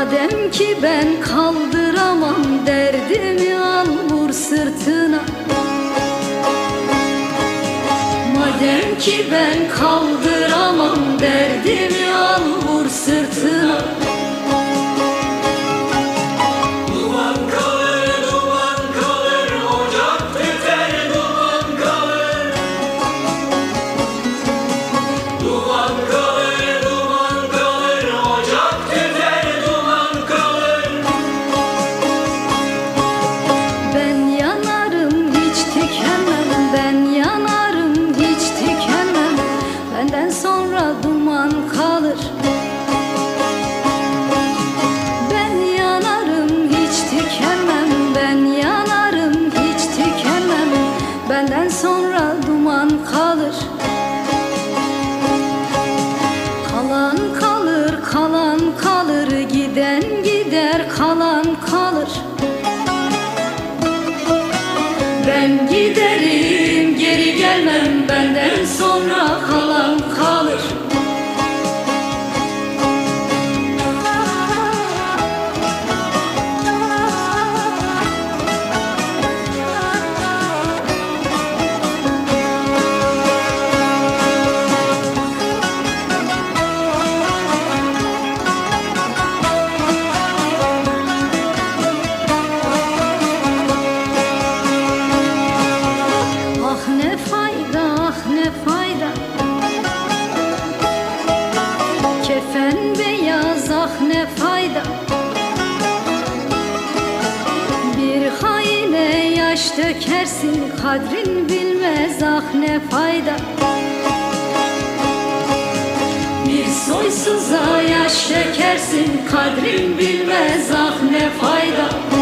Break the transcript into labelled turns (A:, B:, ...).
A: Madem ki ben kaldıramam derdimi al vur sırtına. Madem ki ben kaldıramam derdimi al vur sırtına Benden sonra duman kalır. Kalan kalır, kalan kalır. Giden gider, kalan kalır. Ben giderim geri gelmem. Benden sonra kalan kalır ne fayda? Kefen beyaz ah ne fayda? Bir haine yaş dökersin kadrin bilmez ah ne fayda? Bir soysuza yaş dökersin kadrin bilmez ah ne fayda